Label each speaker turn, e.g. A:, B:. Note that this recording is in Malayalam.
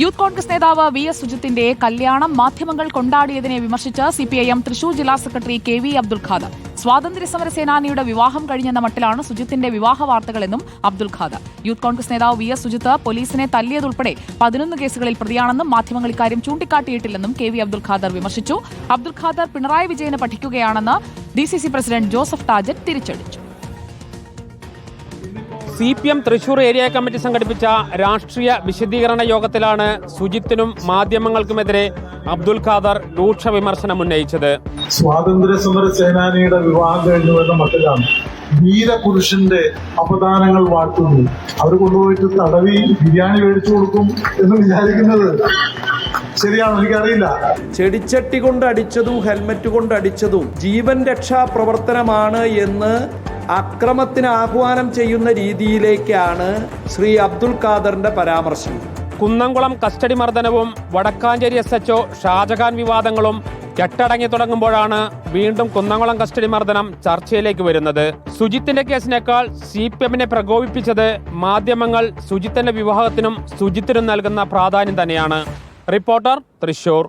A: യൂത്ത് കോൺഗ്രസ് നേതാവ് വി എസ് സുജിത്തിന്റെ കല്യാണം മാധ്യമങ്ങൾ കൊണ്ടാടിയതിനെ വിമർശിച്ച് സിപിഐഎം തൃശൂർ ജില്ലാ secretary K V Abdul Khader. സ്വാതന്ത്ര്യ സമര സേനാനിയുടെ വിവാഹം കഴിഞ്ഞെന്ന മട്ടിലാണ് സുജിത്തിന്റെ വിവാഹ വാർത്തകളെന്നും അബ്ദുൽ ഖാദർ. യൂത്ത് കോൺഗ്രസ് നേതാവ് വി എസ് സുജിത്ത് പോലീസിനെ തല്ലിയതുൾപ്പെടെ പതിനൊന്ന് കേസുകളിൽ പ്രതിയാണെന്നും മാധ്യമങ്ങൾ ഇക്കാര്യം ചൂണ്ടിക്കാട്ടിയിട്ടില്ലെന്നും കെ വി അബ്ദുൽ ഖാദർ വിമർശിച്ചു. അബ്ദുൽ ഖാദർ പിണറായി വിജയനെ പഠിക്കുകയാണെന്ന് D C C president Joseph Tajet തിരിച്ചടിച്ചു.
B: C P M Thrissur area committee സംഘടിപ്പിച്ച രാഷ്ട്രീയ വിശദീകരണ യോഗത്തിലാണ് സുജിത്തിനും മാധ്യമങ്ങൾക്കുമെതിരെ അബ്ദുൽ ഖാദർ രൂക്ഷ വിമർശനം ഉന്നയിച്ചത്.
C: സ്വാതന്ത്ര്യ സമര സേനാനിയുടെ വിവാഹം കഴിഞ്ഞു വരുന്ന മക്കളാണ് വീരപുരുഷന്റെ അപദാനങ്ങൾ വാഴ്ത്തുന്നു. അവർ കൊണ്ടുപോയിട്ട് തടവി ബിരിയാണി മേടിച്ചു കൊടുക്കും എന്ന് വിചാരിക്കുന്നത് ശരിയാണോ എനിക്കറിയില്ല.
D: ചെടിച്ചട്ടി കൊണ്ട് അടിച്ചതും ഹെൽമറ്റ് കൊണ്ട് അടിച്ചതും ജീവൻ രക്ഷാ പ്രവർത്തനമാണ് എന്ന് അക്രമത്തിന് ആഹ്വാനം ചെയ്യുന്ന രീതിയിലേക്കാണ് ശ്രീ അബ്ദുൽ ഖാദറിന്റെ പരാമർശം.
B: Kunnamkulam custody മർദ്ദനവും Vadakkanchery S H O Shajahan വിവാദങ്ങളും കെട്ടടങ്ങി തുടങ്ങുമ്പോഴാണ് വീണ്ടും കുന്നംകുളം കസ്റ്റഡി മർദ്ദനം ചർച്ചയിലേക്ക് വരുന്നത്. സുജിത്തിന്റെ കേസിനേക്കാൾ സി പി എമ്മിനെ പ്രകോപിപ്പിച്ചത് മാധ്യമങ്ങൾ സുജിത്തിന്റെ വിവാഹത്തിനും സുജിത്തിനും നൽകുന്ന പ്രാധാന്യം തന്നെയാണ്. റിപ്പോർട്ടർ തൃശൂർ.